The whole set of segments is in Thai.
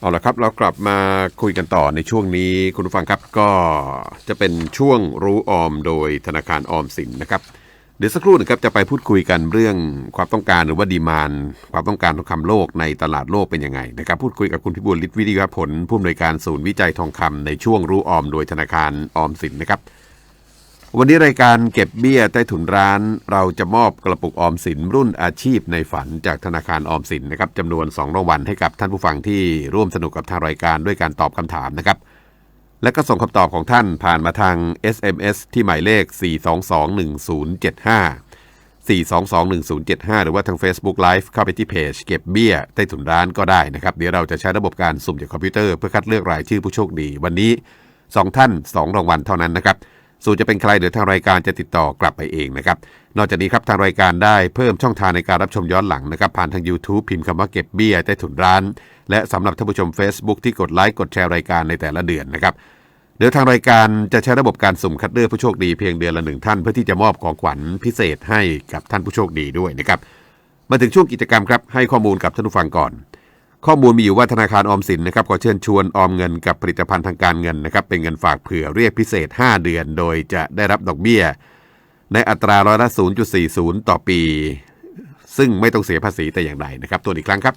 เอาละครับเรากลับมาคุยกันต่อในช่วงนี้คุณผู้ฟังครับก็จะเป็นช่วงรู้ออมโดยธนาคารออมสินนะครับ เดี๋ยวสักครู่นะครับจะไปพูดคุยกันเรื่องความต้องการหรือว่าดีมานความต้องการทองคำโลกในตลาดโลกเป็นยังไงนะครับพูดคุยกับคุณพิบูลฤทธิ์วิริยผลผู้อำนวยการศูนย์วิจัยทองคำในช่วงรู้ออมโดยธนาคารออมสินนะครับ วันนี้รายการเก็บเบี้ยใต้ถุนร้าน เราจะมอบกระปุกออมสินรุ่นอาชีพในฝันจากธนาคารออมสินนะครับจำนวน2รางวัลให้กับท่านผู้ฟังที่ร่วมสนุกกับทางรายการด้วยการตอบคำถามนะครับ และก็ส่งคำตอบของท่านผ่านมาทาง SMS ที่หมายเลข 4221075 4221075 หรือว่าทาง Facebook Live เข้าไปที่เพจเก็บเบี้ยใต้ถุนร้านก็ได้นะครับ เดี๋ยวเราจะใช้ระบบการสุ่มจากคอมพิวเตอร์เพื่อคัดเลือกรายชื่อผู้โชคดี วันนี้ 2 ท่าน 2 รางวัลเท่านั้นนะครับ ส่วนจะเป็นใครเดี๋ยวทางรายการจะติดต่อกลับไปเองนะครับ นอกจากนี้ครับทางรายการได้เพิ่มช่องทางในการรับชมย้อนหลังนะครับ ผ่านทาง YouTube พิมพ์คำว่าเก็บเบี้ยใต้ถุนร้าน และสำหรับท่านผู้ชม Facebook ที่กดไลค์กดแชร์รายการในแต่ละเดือนนะครับเดี๋ยวทางรายการจะใช้ระบบการสุ่มคัดเลือกผู้โชคดีเพียงเดือนละหนึ่งท่าน เพื่อที่จะมอบของขวัญพิเศษให้กับท่านผู้โชคดีด้วยนะครับมาถึงช่วงกิจกรรมครับให้ข้อมูลกับท่านผู้ฟังก่อน ข้อมูลมีอยู่ว่าธนาคารออมสินนะครับขอเชิญชวนออมเงินกับผลิตภัณฑ์ทางการเงินนะครับเป็นเงินฝากเผื่อเรียกพิเศษ 5 เดือน โดยจะได้รับดอกเบี้ย ในอัตราร้อยละ 0.40 ต่อปี ซึ่งไม่ต้องเสียภาษีแต่อย่างใดนะครับตัวอีกครั้งครับ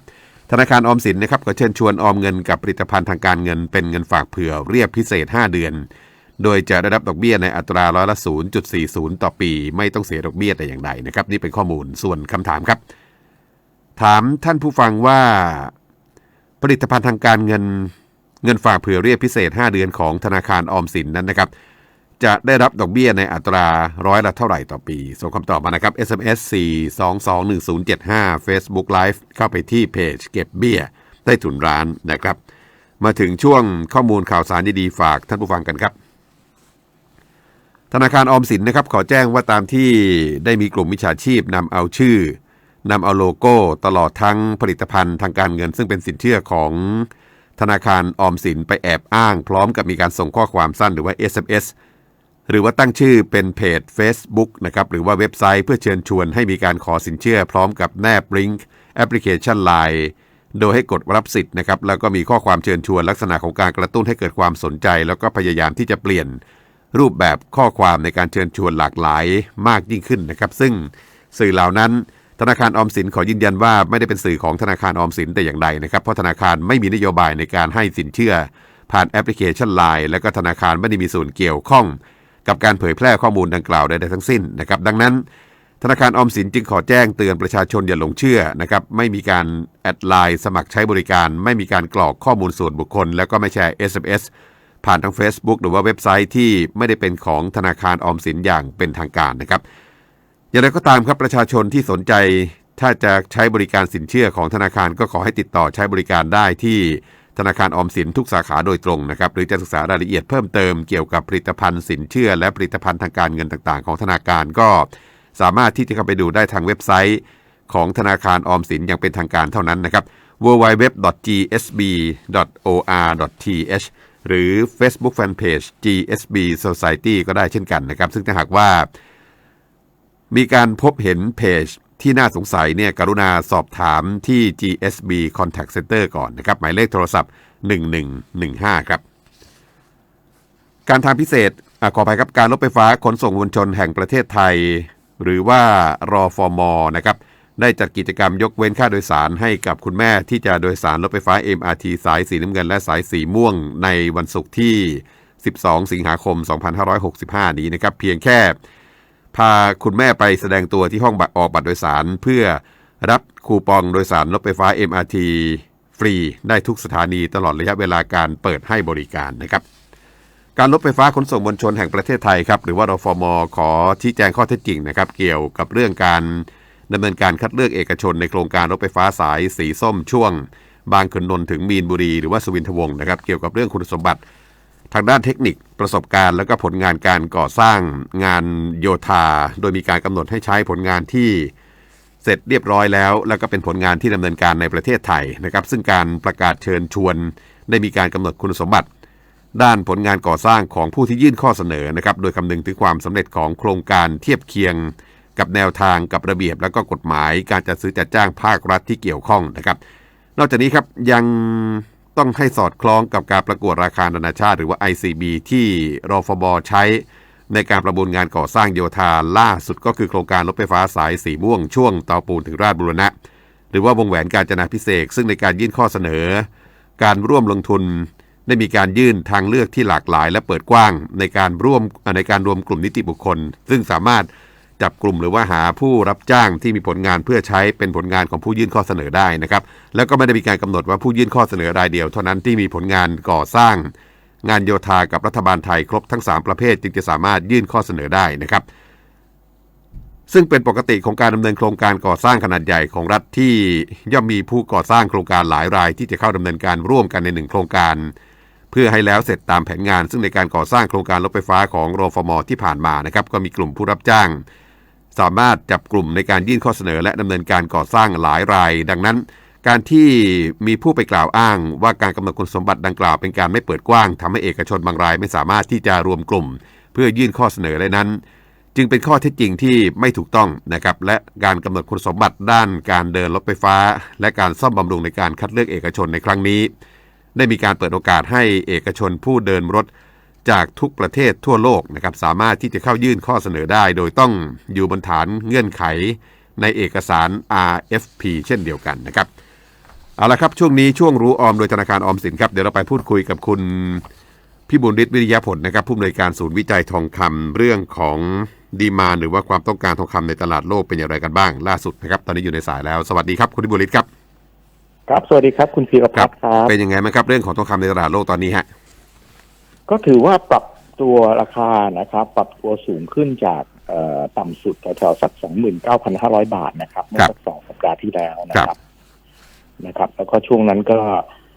ธนาคารออมสินนะครับขอเชิญชวนออมเงินกับผลิตภัณฑ์ทางการเงิน เป็นเงินฝากเผื่อเรียกพิเศษ 5 เดือน โดยจะได้รับดอกเบี้ยในอัตราร้อยละ 0.40 ต่อปี ไม่ต้องเสียดอกเบี้ยแต่อย่างใดนะครับนี่เป็นข้อมูลส่วนคำถามครับ ถามท่านผู้ฟังว่า ผลิตภัณฑ์ทางการเงินเงินฝากเผื่อเรียกพิเศษ 5 เดือนของธนาคารออมสินนั้นนะครับ จะได้รับดอกเบี้ยในอัตราร้อยละเท่าไหร่ต่อปี ส่งคำตอบมานะครับ SMS 4221075 Facebook Live เข้าไปที่เพจเก็บเบี้ยใต้ถุนร้านนะครับ มาถึงช่วงข้อมูลข่าวสารดีๆฝากท่านผู้ฟังกันครับ ธนาคารออมสินนะครับ ขอแจ้งว่าตามที่ได้มีกลุ่มมิจฉาชีพนำเอาชื่อ นำเอาโลโก้ตลอดทั้งผลิตภัณฑ์ทางการเงิน ซึ่งเป็นสินเชื่อของธนาคารออมสินไปแอบอ้าง พร้อมกับมีการส่งข้อความสั้นหรือว่า SMS หรือว่าตั้งชื่อเป็นเพจ Facebook นะครับหรือว่าเว็บไซต์เพื่อเชิญชวนให้มีการขอสินเชื่อ พร้อมกับแนบลิงก์แอปพลิเคชัน Line โดยให้กดรับสิทธิ์นะครับแล้วก็มีข้อความเชิญชวนลักษณะของการกระตุ้นให้เกิดความสนใจ แล้วก็พยายามที่จะเปลี่ยนรูปแบบข้อความในการเชิญชวนหลากหลายมากยิ่งขึ้นนะครับ ซึ่งสื่อเหล่านั้น ธนาคารออมสินขอยืนยันว่าไม่ได้เป็นสื่อของธนาคารออมสินแต่อย่างใดนะครับเพราะธนาคารไม่มีนโยบายในการให้สินเชื่อ ผ่านแอปพลิเคชัน Line และก็ธนาคารไม่ได้มีส่วนเกี่ยวข้อง กับการเผยแพร่ข้อมูลดังกล่าวใดๆทั้งสิ้นนะครับดังนั้น ธนาคารออมสินจึงขอแจ้งเตือนประชาชนอย่าหลงเชื่อนะครับไม่มีการแอดไลน์สมัครใช้บริการ ไม่มีการกรอกข้อมูลส่วนบุคคล แล้วก็ไม่แชร์ SMS ผ่านทาง Facebook หรือว่าเว็บไซต์ที่ไม่ได้เป็นของธนาคารออมสินอย่างเป็นทางการนะครับ อย่างไรก็ตามครับประชาชนที่สนใจถ้าจะใช้บริการสินเชื่อของธนาคารก็ขอให้ติดต่อใช้บริการได้ที่ธนาคารออมสินทุกสาขาโดยตรงนะครับ หรือจะศึกษารายละเอียดเพิ่มเติมเกี่ยวกับผลิตภัณฑ์สินเชื่อ และผลิตภัณฑ์ทางการเงินต่างๆ ของธนาคารก็สามารถที่จะเข้าไปดูได้ทางเว็บไซต์ของธนาคารออมสินอย่างเป็นทางการเท่านั้นนะครับ www.gsb.or.th หรือ Facebook Fanpage GSB Society ก็ได้เช่นกันนะครับ ซึ่งถ้าหากว่า มีการพบเห็นเพจที่น่าสงสัยเนี่ยกรุณาสอบถามที่ GSB Contact Center ก่อนนะครับ หมายเลขโทรศัพท์ 1115 ครับ การทางพิเศษอขออภัยครับการรถไฟฟ้าขนส่งมวลชนแห่งประเทศไทย หรือว่ารอฟอร์มอนะครับ ได้จัดกิจกรรมยกเว้นค่าโดยสารให้กับคุณแม่ที่จะโดยสารรถไฟฟ้า MRT สายสีน้ำเงินและสายสีม่วงในวันศุกร์ที่ 12 สิงหาคม 2565 นี้นะครับ เพียงแค่ พาคุณแม่ไปแสดงตัวที่ห้องบัตรออกบัตรโดยสาร เพื่อรับคูปองโดยสารรถไฟฟ้า MRT ฟรีได้ทุกสถานีตลอดระยะเวลาการเปิดให้บริการนะครับ การรถไฟฟ้าขนส่งมวลชนแห่งประเทศไทยครับหรือว่ารฟมขอชี้แจงข้อเท็จจริงนะครับ เกี่ยวกับเรื่องการดำเนินการคัดเลือกเอกชนในโครงการรถไฟฟ้าสายสีส้มช่วง บางขุนนนท์ถึงมีนบุรีหรือว่าสุวินทวงศ์นะครับ เกี่ยวกับเรื่องคุณสมบัติ ทางด้านเทคนิคประสบการณ์ และก็ผลงานการก่อสร้างงานโยธา โดยมีการกำหนดให้ใช้ผลงานที่เสร็จเรียบร้อยแล้ว แล้วก็เป็นผลงานที่ดำเนินการในประเทศไทยนะครับ ซึ่งการประกาศเชิญชวน ได้มีการกำหนดคุณสมบัติ ด้านผลงานก่อสร้างของผู้ที่ยื่นข้อเสนอนะครับโดยคำนึงถึงความสำเร็จของโครงการเทียบเคียง กับแนวทางกับระเบียบ และก็กฎหมาย การจัดซื้อจัดจ้างภาครัฐที่เกี่ยวข้องนะครับ นอกจากนี้ครับยัง ต้องให้สอดคล้องกับการประกวดราคานานาชาติ หรือว่า ICB ที่รฟบใช้ในการประมูลงานก่อสร้างโยธาล่าสุดก็คือโครงการรถไฟฟ้าสายสีม่วงช่วงเตาปูนถึงราชบุรณะ หรือว่าวงแหวนการจนาพิเศษซึ่งในการยื่นข้อเสนอ การร่วมลงทุนได้มีการยื่นทางเลือกที่หลากหลาย และเปิดกว้างในการร่วมในการรวมกลุ่มนิติบุคคล ซึ่งสามารถ จับกลุ่มหรือว่าหาผู้รับจ้างที่มีผลงานเพื่อใช้เป็นผลงานของผู้ยื่นข้อเสนอได้นะครับ แล้วก็ไม่ได้มีการกำหนดว่าผู้ยื่นข้อเสนอรายเดียวเท่านั้นที่มีผลงานก่อสร้าง งานโยธากับรัฐบาลไทยครบทั้ง 3 ประเภทจึงจะสามารถยื่นข้อเสนอได้นะครับ ซึ่งเป็นปกติของการดำเนินโครงการก่อสร้างขนาดใหญ่ของรัฐที่ย่อมมีผู้ก่อสร้างโครงการหลายราย ที่จะเข้าดำเนินการร่วมกันในหนึ่งโครงการเพื่อให้แล้วเสร็จตามแผนงาน ซึ่งในการก่อสร้างโครงการรถไฟฟ้าของรฟมที่ผ่านมานะครับ ก็มีกลุ่มผู้รับจ้าง สามารถจับกลุ่มในการยื่นข้อเสนอและดำเนินการก่อสร้างหลายราย ดังนั้น การที่มีผู้ไปกล่าวอ้าง ว่าการกำหนดคุณสมบัติดังกล่าวเป็นการไม่เปิดกว้างทำให้เอกชนบางรายไม่สามารถที่จะรวมกลุ่ม เพื่อยื่นข้อเสนอได้นั้น จึงเป็นข้อเท็จจริงที่ไม่ถูกต้องนะครับและการกำหนดคุณสมบัติด้านการเดินรถไฟฟ้า และการซ่อมบำรุงในการคัดเลือกเอกชนในครั้งนี้ ได้มีการเปิดโอกาสให้เอกชนผู้เดินรถ จากทุกประเทศทั่วโลกนะครับสามารถที่จะเข้ายื่นข้อเสนอได้ โดยต้องอยู่บนฐานเงื่อนไขในเอกสาร RFP เช่นเดียวกันนะครับเอาละครับช่วงนี้ช่วงรู้ออมโดยธนาคารออมสินครับเดี๋ยวเราไปพูดคุยกับคุณพี่บุญฤทธิ์วิริยะผลนะครับผู้อำนวยการศูนย์วิจัยทองคำเรื่องของดีมานหรือว่าความต้องการทองคำในตลาดโลกเป็นอย่างไรกันบ้าง ล่าสุดนะครับ ตอนนี้อยู่ในสายแล้ว สวัสดีครับคุณพี่บุญฤทธิ์ครับ ครับสวัสดีครับคุณพีรพัฒน์ครับ เป็นยังไงไหมครับเรื่องของทองคำในตลาดโลกตอนนี้ฮะ ก็ถือว่าปรับตัวราคานะครับ ปรับตัวสูงขึ้นจากเอ่อต่ำสุดแถวๆสักสองหมื่นเก้าพันห้าร้อยบาทนะครับ เมื่อสักสองสัปดาห์ที่แล้วนะครับนะครับ แล้วก็ช่วงนั้นก็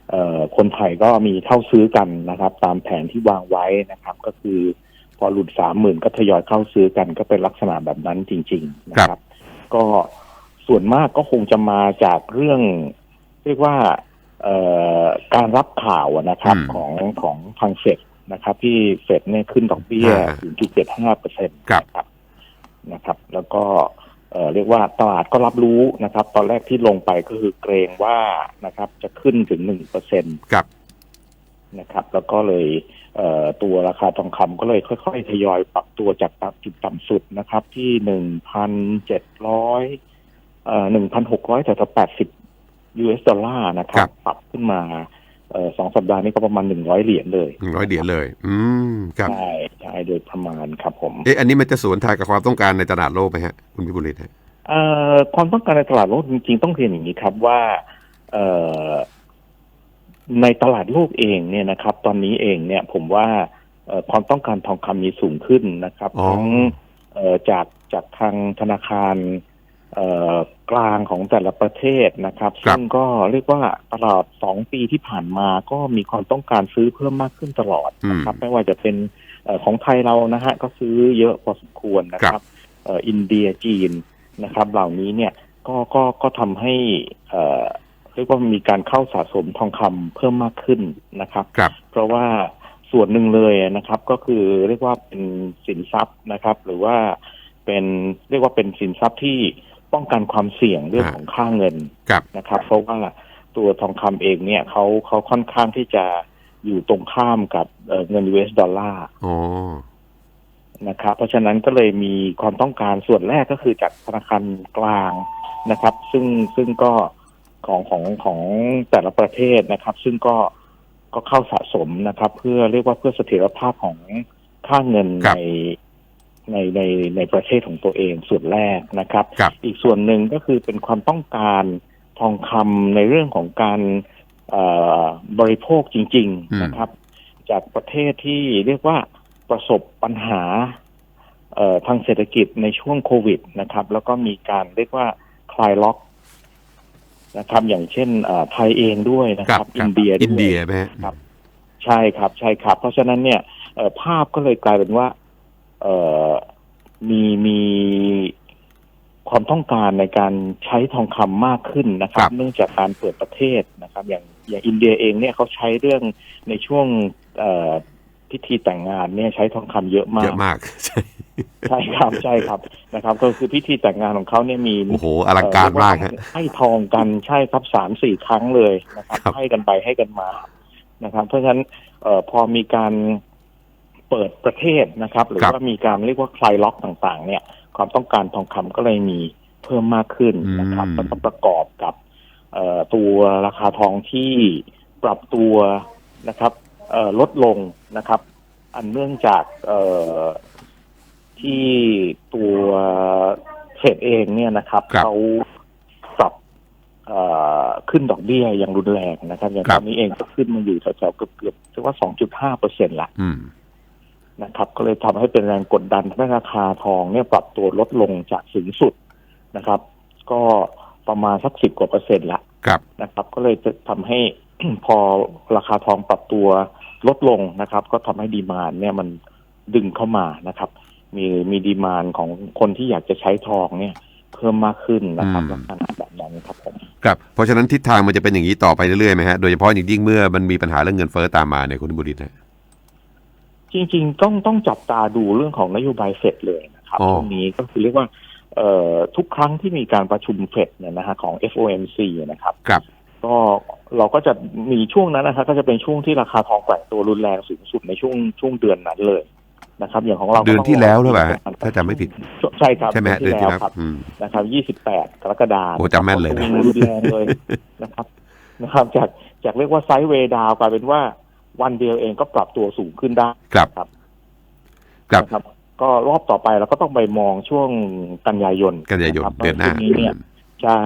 เอ่อคนไทยก็มีเข้าซื้อกันนะครับ ตามแผนที่วางไว้นะครับ ก็คือพอหลุดสามหมื่นก็ทยอยเข้าซื้อกันก็เป็นลักษณะแบบนั้นจริง ๆ นะครับ ก็ส่วนมากก็คงจะมาจากเรื่อง เรียกว่าเอ่อการรับข่าวอะนะครับอืมของของทางเฟด นะครับ ที่เฟดเนี่ยขึ้นดอกเบี้ยอ่า0.75เปอร์เซ็นต์ครับนะครับนะครับ แล้วก็เอ่อเรียกว่าตลาดก็รับรู้นะครับ ตอนแรกที่ลงไปก็คือเกรงว่านะครับ จะขึ้นถึง1เปอร์เซ็นต์ครับนะครับ แล้วก็เลยเอ่อตัวราคาทองคำก็เลยค่อยๆ ทยอยปรับตัวจากต่ำจุดต่ำสุดนะครับ ที่หนึ่งพันเจ็ดร้อยเอ่อหนึ่งพันหกร้อยแถวๆแปดสิบ US ดอลลาร์นะคครัรับบปรับขึ้นมาเอ่อ สองสัปดาห์นี้ก็ประมาณหนึ่งร้อยเหรียญเลยหนึ่งร้อยเหรียญเลย อืมครับใช่ใช่โดยประมาณครับผมเอ๊ะอันนี้มันจะสวนทางกับความต้องการในตลาดโลกไหมฮะคุณพิบุญฤทธิ์ฮะเอ่อความต้องการในตลาดโลกจริงๆ ต้องเรียนอย่างนี้ครับว่าเอ่อในตลาดโลกเองเนี่ยนะครับ ตอนนี้เองเนี่ยผมว่าเอ่อความต้องการทองคำมีสูงขึ้นนะครับอ๋อทั้งเอ่อจากจากทางธนาคารเอ่อ กลางของแต่ละประเทศนะครับ ซึ่งก็เรียกว่าตลอดสองปีที่ผ่านมาก็มีความต้องการซื้อเพิ่มมากขึ้นตลอดนะครับไม่ว่าจะเป็นเอ่อของไทยเรานะฮะก็ซื้อเยอะพอสมควรนะครับเอ่ออินเดียจีนนะครับ เหล่านี้เนี่ยก็ก็ก็ทำให้เอ่อเรียกว่ามีการเข้าสะสมทองคำเพิ่มมากขึ้นนะครับครับเพราะว่าส่วนหนึ่งเลยนะครับ ก็คือเรียกว่าเป็นสินทรัพย์นะครับ หรือว่าเป็นเรียกว่าเป็นสินทรัพย์ที่ ป้องกันความเสี่ยงเรื่องอ่าของค่าเงินครับนะครับ เพราะว่าตัวทองคำเองเนี่ยเขาเขาค่อนข้างที่จะอยู่ตรงข้ามกับเอ่อเงิน US ดอลลาร์อ๋อนะครับเพราะฉะนั้นก็เลยมีความต้องการส่วนแรกก็คือจากธนาคารกลางนะครับ ซึ่งซึ่งก็ของของของแต่ละประเทศนะครับ ซึ่งก็ก็เข้าสะสมนะครับ เพื่อเรียกว่าเพื่อเสถียรภาพของค่าเงินครับใน ในในในประเทศของตัวเองส่วนแรกนะครับครับ อีกส่วนหนึ่งก็คือเป็นความต้องการทองคำในเรื่องของการเอ่อบริโภคจริงอืมๆนะครับ จากประเทศที่เรียกว่าประสบปัญหาเอ่อทางเศรษฐกิจในช่วงโควิดนะครับ แล้วก็มีการเรียกว่าคลายล็อกนะครับ อย่างเช่นเอ่อไทยเองด้วยนะคครัรับบอินเดียด้วยอินเดียไหมฮะครับ ใช่ครับ ใช่ครับ เพราะฉะนั้นเนี่ยเอ่อภาพก็เลยกลายเป็นว่า เอ่อมีมีความต้องการในการใช้ทองคำมากขึ้นนะครัครับบเนื่องจากการเปิดประเทศนะครับ อย่างอย่างอินเดียเองเนี่ยเขาใช้เรื่องในช่วงเอ่อพิธีแต่งงานเนี่ยใช้ทองคำเยอะมาเยกอะมากใช่ใช่ครับใช่ครับนะครับ ก็คือพิธีแต่งงานของเขาเนี่ยมีโอ้โหอลังการมากฮะให้ทองกันใช่ครับสามสี่ครั้งเลยนะครับครับ ให้กันไปให้กันมานะครับ เพราะฉะนั้นเอ่อพอมีการ เปิดประเทศนะครับ หรือว่ามีการเรียกว่าคลายล็อกต่างๆ เนี่ย ความต้องการทองคำก็เลยมีเพิ่มมากขึ้นนะครับอืมแล้วก็ประกอบกับเอ่อตัวราคาทองที่ปรับตัวนะครับเอ่อลดลงนะครับ อันเนื่องจากเอ่อที่ตัวเฟดเองเนี่ยนะครับครับเขาปรับเอ่อขึ้นดอกเบี้ยอย่างรุนแรงนะครับอย่างครัตบอนนี้เองก็ขึ้นมาอยู่แถวๆเกือบเกือบๆถือว่า2.5เปอร์เซ็นต์ละอืม นะครับ ก็เลยทำให้เป็นแรงกดดันให้ราคาทองเนี่ยปรับตัวลดลงจากสูงสุดนะครับ ก็ประมาณสักสิบกว่าเปอร์เซ็นต์ละครับนะครับ ก็เลยจะทำให้พอราคาทองปรับตัวลดลงนะครับ ก็ทำให้ดีมานเนี่ยมันดึงเข้ามานะครับ มีมีดีมานของคนที่อยากจะใช้ทองเนี่ยเพิ่มมากขึ้นนะครับอืมลักษณะแบบนั้นครับผมครับเพราะฉะนั้นทิศทางมันจะเป็นอย่างนี้ต่อไปเรื่อยๆไหมฮะโดยเฉพาะอย่างยิ่งเมื่อมันมีปัญหาเรื่องเงินเฟ้อตามมาเนี่ยคุณบุริศฮะ จริง ๆ ต้องต้องจับตาดูเรื่องของนโยบายเฟดเลยนะครับอ๋อช่วงนี้ก็คือเรียกว่าเอ่อทุกครั้งที่มีการประชุมเฟดเนี่ยนะฮะของ FOMC นะครับครับก็เราก็จะมีช่วงนั้นนะครับก็จะเป็นช่วงที่ราคาทองแกว่งตัวรุนแรงสูงสุดในช่วงช่วงเดือนนั้นเลยนะครับ อย่างของเราก็เดือนต้องที่แล้วหรือเปล่าฮะรถ้าจำไม่ผิดใช่ครับใช่ไหมฮะเดืเดืออนนที่ที่แล้แล้ววครับอืมนะครับ28กรกฎาคมโอ้จำแม่นเลยนะช่วงรุนแรงเลยนะครับนะครับ จากจากเรียกว่าไซด์เวย์ดาวกลายเป็นว่า วันเดียวเองก็ปรับตัวสูงขึ้นได้ครับครับครับนะครับ ก็รอบต่อไปเราก็ต้องไปมองช่วงกันยายนกันยายนนะครับเดือนหน้าช่วงนี้เนี่ยใช่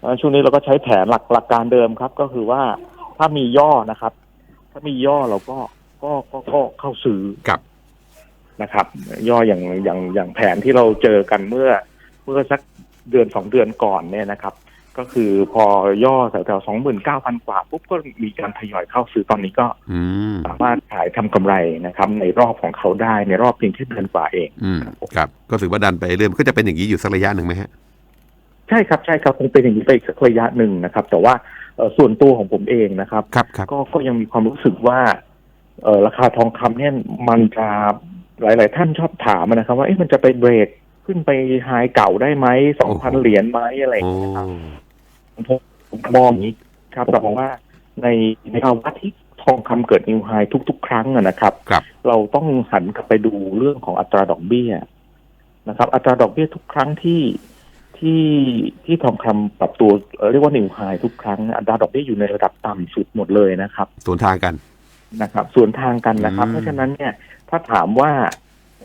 แล้วช่วงนี้เราก็ใช้แผนหลักหลักการเดิมครับ ก็คือว่าถ้ามีย่อนะครับ ถ้ามีย่อเราก็ก็ก็ก็เข้าซื้อครับนะครับ ย่ออย่างอย่างอย่างแผนที่เราเจอกันเมื่อ เมื่อสักเดือนสองเดือนก่อนเนี่ยนะครับ ก็คือพอย่อแถวๆสองหมื่นเก้าพันกว่าปุ๊บก็มีการทยอยเข้าซื้อตอนนี้ก็อืมสามารถขายทำกำไรนะครับ ในรอบของเขาได้ในรอบเพียงแค่เดือนกว่าเองอืมครับ ก็ถือว่าดันไปเรื่อยมันก็จะเป็นอย่างนี้อยู่สักระยะหนึ่งไหมฮะใช่ครับใช่ครับคงเป็นอย่างนี้ไปอีกสักระยะหนึ่งนะครับ แต่ว่าเอ่อส่วนตัวของผมเองนะครับครับครับก็ก็ยังมีความรู้สึกว่าเออราคาทองคำเนี่ยมันจะหลาย ๆ ท่านชอบถามนะครับ ว่าเอ๊ะมันจะไปเบรกขึ้นไปไฮเก่าได้ไหมสองพันเหรียญไหมอะไรอย่างโอ้เงี้ยครับ ผมผมมองอย่างนี้ครับแต่ผมว่าในในภาวะที่ทองคำเกิดนิวไฮทุก ๆ ครั้งอะนะครับครับเราต้องหันกลับไปดูเรื่องของอัตราดอกเบี้ยนะครับ อัตราดอกเบี้ยทุกครั้งที่ที่ที่ทองคำปรับตัวเอ่อเรียกว่านิวไฮทุกครั้งอัตราดอกเบี้ยอยู่ในระดับต่ำสุดหมดเลยนะครับสวนทางกันนะครับ ส่วนทางกันนะครับอืมเพราะฉะนั้นเนี่ยถ้าถามว่า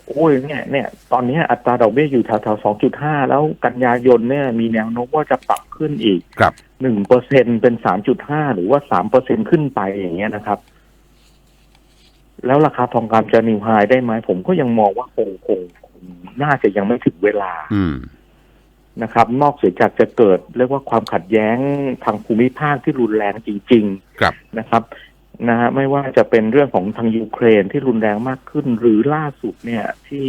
โอ้ยเนี่ยเนี่ยตอนนี้อัตราดอกเบี้ยอยู่แถวๆสองจุดห้าแล้วกันยายนเนี่ยมีแนวโน้มว่าจะปรับขึ้นอีกครับหนึ่งเปอร์เซ็นเป็นสามจุดห้าหรือว่าสามเปอร์เซ็นขึ้นไปอย่างเงี้ยนะครับ แล้วราคาทองคำจะนิวไฮได้ไหมผมก็ยังมองว่าคงคงคงน่าจะยังไม่ถึงเวลา อืมนะครับ นอกเสียจากจะเกิดเรียกว่าความขัดแย้งทางภูมิภาคที่รุนแรงจริง ๆ ครับนะครับ นะฮะไม่ว่าจะเป็นเรื่องของทางยูเครนที่รุนแรงมากขึ้น หรือล่าสุดเนี่ยที่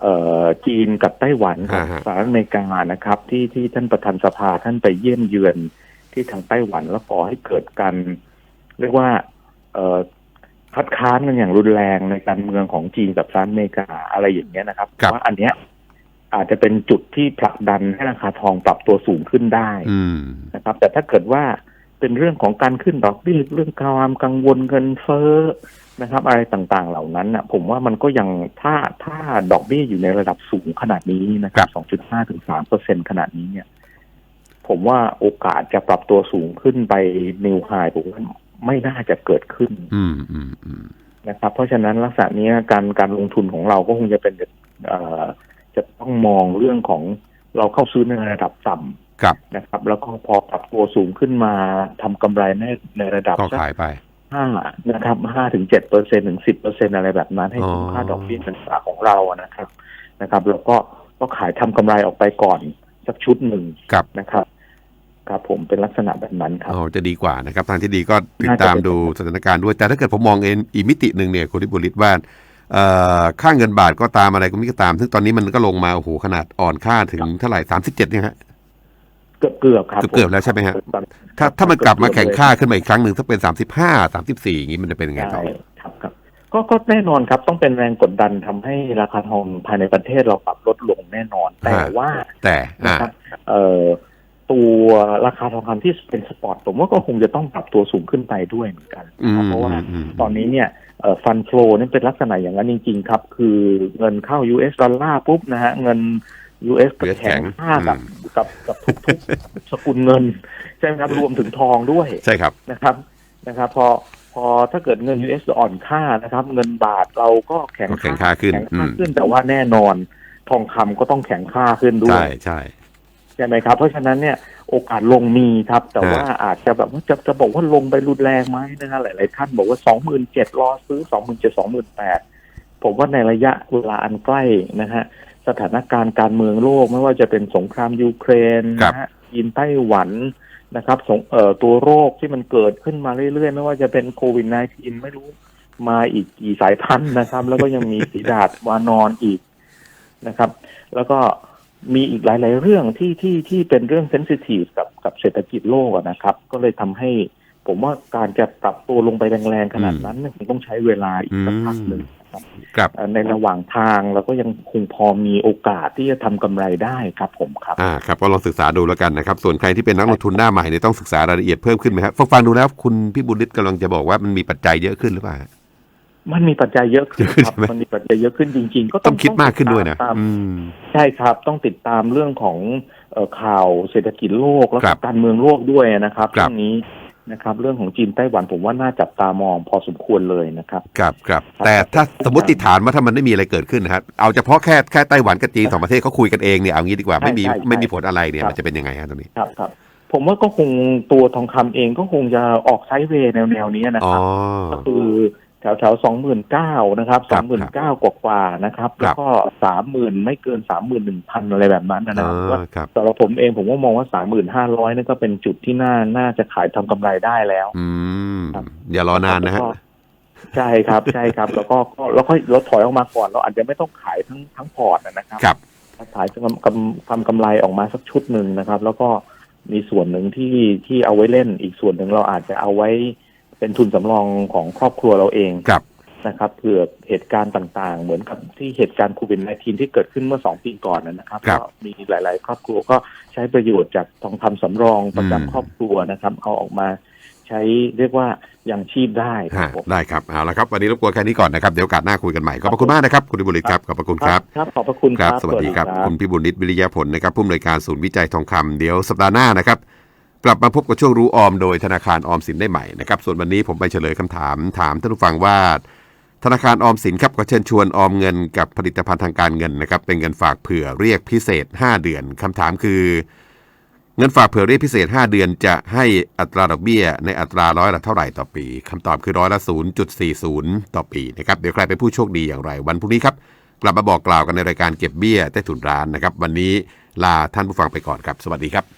เอ่อจีนกับไต้หวันของอ่าฮะสหรัฐอเมริกานะครับ ที่ที่ท่านประธานสภาท่านไปเยี่ยมเยือนที่ทางไต้หวันแล้วก่อให้เกิดการเรียกว่าเอ่อคัดค้านกันอย่างรุนแรงในการเมืองของจีนกับสหรัฐอเมริกาอะไรอย่างเงี้ยนะครับครับว่าอันเนี้ยอาจจะเป็นจุดที่ผลักดันให้ราคาทองปรับตัวสูงขึ้นได้อืมนะครับ แต่ถ้าเกิดว่า เป็นเรื่องของการขึ้นดอกเบี้ยเรื่องความกังวลเงินเฟ้อนะครับ อะไรต่างๆเหล่านั้นนะผมว่ามันก็ยังถ้าถ้าดอกเบี้ยอยู่ในระดับสูงขนาดนี้นะคครัรับบ2.5ถึง3เปอร์เซ็นขนาดนี้เนี่ย ผมว่าโอกาสจะปรับตัวสูงขึ้นไปนิวไฮผมว่าไม่น่าจะเกิดขึ้น อืมอืมอืมนะครับ เพราะฉะนั้นลักษณะนี้การการลงทุนของเราก็คงจะเป็นเอ่อจะต้องมองเรื่องของเราเข้าซื้อในระดับต่ำ ครับนะครับ แล้วก็พอปรับตัวสูงขึ้นมาทำกำไรในในระดับก็สักขายไปห้านะครับห้าถึงเจ็ดเปอร์เซ็นถึงสิบเปอร์เซ็นอะไรแบบนั้นให้คุ้มค่าอ๋อดอกเบี้ยเงินฝากของเราอะนะครับนะครับ แล้วก็ก็ขายทำกำไรออกไปก่อนสักชุดหนึ่งครับนะครับครับผมเป็นลักษณะแบบนั้นครับอ๋อจะดีกว่านะครับ ทางที่ดีก็ติดน่าจะตามเป็นดูสถานการณ์ด้วย แต่ถ้าเกิดผมมองเองอีกมิติหนึ่งเนี่ยคุณทิบุริศว่าเอ่อค่าเงินบาทก็ตามอะไรก็ไม่ก็ตาม ซึ่งตอนนี้มันก็ลงมาโอ้โหขนาดอ่อนค่าถึงเท่าไหร่สามสิบเจ็ดเนี่ยฮะ เกือบเกือบๆครับเกือบๆแล้วใช่ไหมฮะถ้าถ้ามันกลับมาแข่งค่าขึ้นมาอีกครั้งหนึ่งถ้าเป็นสามสิบห้าสามสิบสี่อย่างนี้มันจะเป็นยังไงต่ใช่อครับครับก็ก็แน่นอนครับต้องเป็นแรงกดดันทำให้ราคาทองภายในประเทศเราปรับลดลงแน่นอน แต่ฮะว่าแต่อ่านะครับเอ่อตัวราคาทองคำที่เป็นสปอร์ตผมว่าก็คงจะต้องปรับตัวสูงขึ้นไปด้วยเหมือนกันอืนะครับมเพราะว่าอืมตอนนี้เนี่ยฟันฟลอนี่เป็นลักษณะอย่างนั้นจริง ๆ ครับ คือเงินเข้า US ดอลลาร์ปุ๊บนะฮะเงิน US ก็ US แข็งแข็งค่ากับอืมกับกับทุกๆสกุลเงิน ใช่ไหมครับรวมถึงทองด้วย ใช่ครับนะครับนะครับ พอพอถ้าเกิดเงิน US อ่อนค่านะครับ เงินบาทเราก็แข็งก็แข็งค่าขึ้นแข็งค่าอืมขึ้นแต่ว่าแน่นอนทองคำก็ต้องแข็งค่าขึ้นด้วใช่ยใช่ใช่ไหมครับ เพราะฉะนั้นเนี่ยโอกาสลงมีครับ แต่ฮะว่าอาจจะแบบว่าจะจะบอกว่าลงไปรุนแรงไหมนะฮะหลาย ๆ ท่านบอกว่าสองหมื่นเจ็ดรอซื้อสองหมื่นเจ็ดสองหมื่นแปดผมว่าในระยะเวลาอันใกล้นะฮะ สถานการณ์การเมืองโลกไม่ว่าจะเป็นสงครามยูเครนครับนะฮะจีนไต้หวันนะครับสงเอ่อตัวโรคที่มันเกิดขึ้นมาเรื่อยๆ ไม่ว่าจะเป็นโควิด -19 ไม่รู้มาอีกกี่สายพันธุ์นะครับ แล้วก็ยังมีสีดาดวานอนอีกนะครับ แล้วก็มีอีกหลาย ๆ เรื่องที่ที่ที่เป็นเรื่องเซนซิทีฟกับกับเศรษฐกิจโลกอะนะครับ ก็เลยทำให้ผมว่าการจะปรับตัวลงไปแรง ๆ ขนาดนั้นเนี่ยคงต้องใช้เวลาอีกสักพักหนึ่งนะ ครับครับเอ่อในระหว่างทางเราก็ยังคงพอมีโอกาสที่จะทำกำไรได้ครับผมครับอ่าครับก็ลองศึกษาดูแล้วกันนะครับ ส่วนใครที่เป็นนักลงทุนหน้าใหม่เนี่ยต้องศึกษารายละเอียดเพิ่มขึ้นไหมครับฟังฟังดูแล้วคุณพี่บุญฤทธิ์กำลังจะบอกว่ามันมีปัจจัยเยอะขึ้นหรือเปล่ามันมีปัจจัยเยอะขึ้นครับใช่ไหมมันมีปัจจัยเยอะขึ้นจริง ๆ ก็ต้องคิดมากขึ้นด้วยนะตามอืมใช่ครับต้องติดตามเรื่องของเอ่อข่าวเศรษฐกิจโลกแล้วครัก็บการเมืองโลกด้วยนะครับครัเรื่บองนี้ นะครับ เรื่องของจีนไต้หวันผมว่าน่าจับตามองพอสมควรเลยนะครับครับ ครับครับแต่ถ้าสมมติฐานว่าถ้ามันไม่มีอะไรเกิดขึ้นนะครับเอาเฉพาะแค่แค่ไต้หวันกับจีนสองประเทศเขาคุยกันเองเนี่ยเอางี้ดีกว่าไม่มีใช่ใช่ไม่มีผลอะไรเนี่ยครับมันจะเป็นยังไงฮะตรงนี้ครับครับผมว่าก็คงตัวทองคำเองก็คงจะออกไซด์เวย์แนวๆนี้นะอ๋คอรับ ก็คือ แถวแถวสองหมื่นเก้านะครับคสรัอบงหมื่นเก้ากว่าๆนะครับ แล้วก็สามหมื่นไม่เกินสามหมื่นหนึ่งพันอะไรแบบนั้นนะอ๋ครับว่าอครับสำหรับผมเองผมก็มองว่าสามหมื่นห้าร้อยนั่นก็เป็นจุดที่น่าน่าจะขายทำกำไรได้แล้ว อืมครับอย่ารอนานนะฮะแล้วก็ใช่ครับใช่ครับ แล้วก็ก็แล้วค่อยลดถอยออกมาก่อนเราอาจจะไม่ต้องขายทั้งทั้งพอร์ตนะครับครับขายกำกำทำกำไรออกมาสักชุดหนึ่งนะครับ แล้วก็มีส่วนหนึ่งที่ที่เอาไว้เล่นอีกส่วนหนึ่งเราอาจจะเอาไว้ เป็นทุนสำรองของครอบครัวเราเองครับนะครับเผื่อเหตุการณ์ต่างๆ เหมือนกับที่เหตุการณ์โควิด -19 ที่เกิดขึ้นเมื่อสองปีก่อนนะนะครับครับก็มีหลาย ๆ ครอบครัวก็ใช้ประโยชน์จากทองคำสำรองประอืมจำครอบครัวนะครับ เอาออกมาใช้เรียกว่ายังชีพได้ครัฮะบผมได้ครับเอาละครับ วันนี้รบกวนแค่นี้ก่อนนะครับ เดี๋ยวโอกาสหน้าคุยกันใหม่ ขอบพระคุณมากนะครับ คุณพิบุญฤทธิ์ครับ ขอบพระคุณครับครับขอบพระคุณคครัรับ สวัสดีครับ คุณพิบูลนิตวิริยผลนะครับผู้อำนวยการศูนย์วิจัยทองคำเดี๋ยวสัปดาห์หน้านะครับ กลับมาพบกับช่วงรู้ออมโดยธนาคารออมสินได้ใหม่นะครับส่วนวันนี้ผมไปเฉลยคำถามถามท่านผู้ฟังว่า ธนาคารออมสินครับก็เชิญชวนออมเงินกับผลิตภัณฑ์ทางการเงินนะครับเป็นเงินฝากเผื่อเรียกพิเศษ 5 เดือนคำถามคือ เงินฝากเผื่อเรียกพิเศษ 5 เดือน จะให้อัตราดอกเบี้ย ในอัตราร้อยละเท่าไหร่ต่อปีคำตอบคือร้อยละ0.40 ต่อปีนะครับเดี๋ยวใครเป็นผู้โชคดีอย่างไร วันพรุ่งนี้ครับกลับมาบอกกล่าวกันในรายการเก็บเบี้ยใต้ถุนร้านนะครับวันนี้ลาท่านผู้ฟังไปก่อนครับ สวัสดีครับ